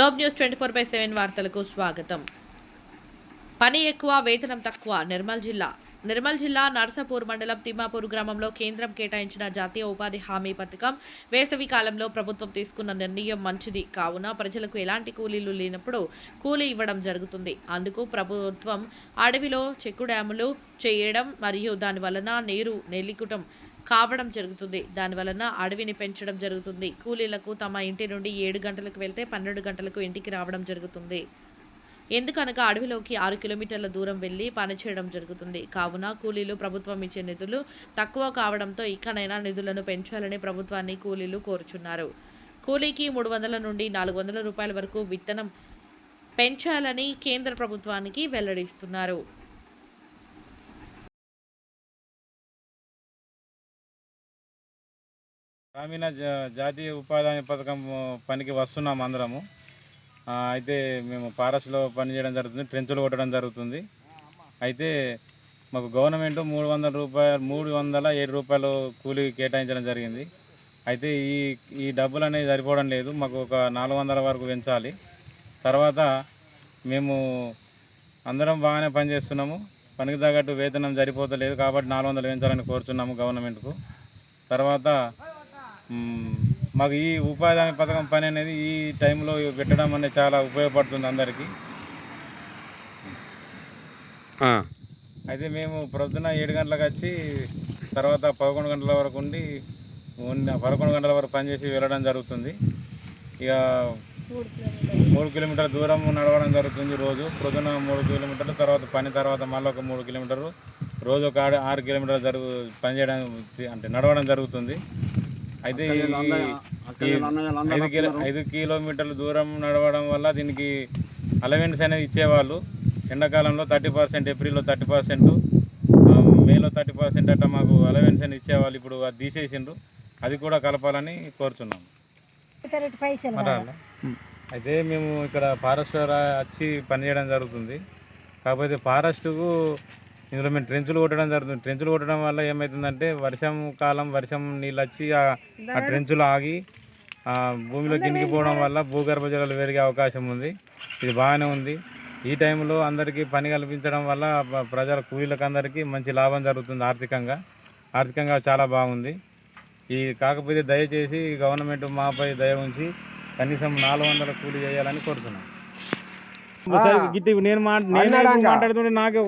Globe news twenty four by seven వార్తలకు స్వాగతం. పని ఎక్కువ వేతనం తక్కువ నిర్మల్ జిల్లా. నిర్మల్ జిల్లా నర్సాపూర్ మండలం తిమ్మాపూర్ గ్రామంలో కేంద్రం కేటాయించిన జాతీయ ఉపాధి హామీ పథకం వేసవి కాలంలో ప్రభుత్వం తీసుకున్న నిర్ణయం మంచిది కావున ప్రజలకు ఎలాంటి కూలీలు లేనప్పుడు కూలీ ఇవ్వడం జరుగుతుంది. అందుకు ప్రభుత్వం అడవిలో చెక్కు డ్యాములు చేయడం మరియు దాని వలన నీరు నెల్లికుటం కావడం జరుగుతుంది. దానివలన అడవిని పెంచడం జరుగుతుంది. కూలీలకు తమ ఇంటి నుండి ఏడు గంటలకు వెళ్తే పన్నెండు గంటలకు ఇంటికి రావడం జరుగుతుంది. ఎందుకనగా అడవిలోకి ఆరు కిలోమీటర్ల దూరం వెళ్ళి పనిచేయడం జరుగుతుంది. కావున కూలీలు ప్రభుత్వం ఇచ్చే నిధులు తక్కువ కావడంతో ఇకనైనా నిధులను పెంచాలని ప్రభుత్వాన్ని కూలీలు కోరుచున్నారు. కూలీకి మూడు వందల నుండి నాలుగు వందల రూపాయల వరకు విత్తనం పెంచాలని కేంద్ర ప్రభుత్వానికి వెల్లడిస్తున్నారు. గ్రామీణ జా- జాతీయ ఉపాధి పథకం పనికి వస్తున్నాం అందరము. అయితే మేము పారస్లో పని చేయడం జరుగుతుంది ట్రెంచులు కొట్టడం జరుగుతుంది. అయితే మాకు గవర్నమెంట్ మూడు వందల రూపాయలు మూడు వందల ఏడు రూపాయలు కూలీ కేటాయించడం జరిగింది. అయితే ఈ ఈ డబ్బులు అనేది సరిపోవడం లేదు మాకు ఒక నాలుగు వందల వరకు పెంచాలి. తర్వాత మేము అందరం బాగానే పనిచేస్తున్నాము పనికి తగ్గట్టు వేతనం సరిపోతలేదు కాబట్టి నాలుగు వందలు పెంచాలని కోరుతున్నాము గవర్నమెంట్కు. తర్వాత మాకు ఈ ఉపాధి హామీ పథకం పని అనేది ఈ టైంలో పెట్టడం అనేది చాలా ఉపయోగపడుతుంది అందరికీ. అయితే మేము ప్రొద్దున ఏడు గంటలకు వచ్చి తర్వాత పదకొండు గంటల వరకు ఉండి పదకొండు గంటల వరకు పనిచేసి వెళ్ళడం జరుగుతుంది. ఇక మూడు కిలోమీటర్ల దూరం నడవడం జరుగుతుంది రోజు. ప్రొద్దున మూడు కిలోమీటర్లు తర్వాత పని తర్వాత మళ్ళీ ఒక మూడు కిలోమీటర్లు. రోజు ఒక ఆరు కిలోమీటర్లు జరుగు పనిచేయడం అంటే నడవడం జరుగుతుంది. అయితే ఐదు కిలో ఐదు కిలోమీటర్ల దూరం నడవడం వల్ల దీనికి అలవెన్స్ అనేది ఇచ్చేవాళ్ళు. ఎండాకాలంలో థర్టీ పర్సెంట్ ఏప్రిల్లో థర్టీ పర్సెంట్ మేలో థర్టీ పర్సెంట్ అట్లా మాకు అలవెన్స్ అని ఇచ్చేవాళ్ళు ఇప్పుడు అది తీసేసిండ్రు. అది కూడా కలపాలని కోరుతున్నాం? అయితే మేము ఇక్కడ ఫారెస్ట్ ద్వారా వచ్చి పనిచేయడం జరుగుతుంది. కాకపోతే ఫారెస్ట్కు ఇందులో మేము ట్రెంచులు కొట్టడం జరుగుతుంది. ట్రెంచులు కొట్టడం వల్ల ఏమవుతుందంటే వర్షం కాలం వర్షం నీళ్ళు వచ్చి ఆ ట్రెంచులు ఆగి ఆ భూమిలో గినిగిపోవడం వల్ల భూగర్భ జలాలు పెరిగే అవకాశం ఉంది. ఇది బాగానే ఉంది. ఈ టైంలో అందరికీ పని కల్పించడం వల్ల ప్రజల కూలీలకు అందరికీ మంచి లాభం జరుగుతుంది ఆర్థికంగా. ఆర్థికంగా చాలా బాగుంది. ఈ కాకపోతే దయచేసి గవర్నమెంట్ మాపై దయ ఉంచి కనీసం నాలుగు వందల కూలీ చేయాలని కోరుతున్నాం. గిట్టి నేను మాట్లాడుతుంటే నాకే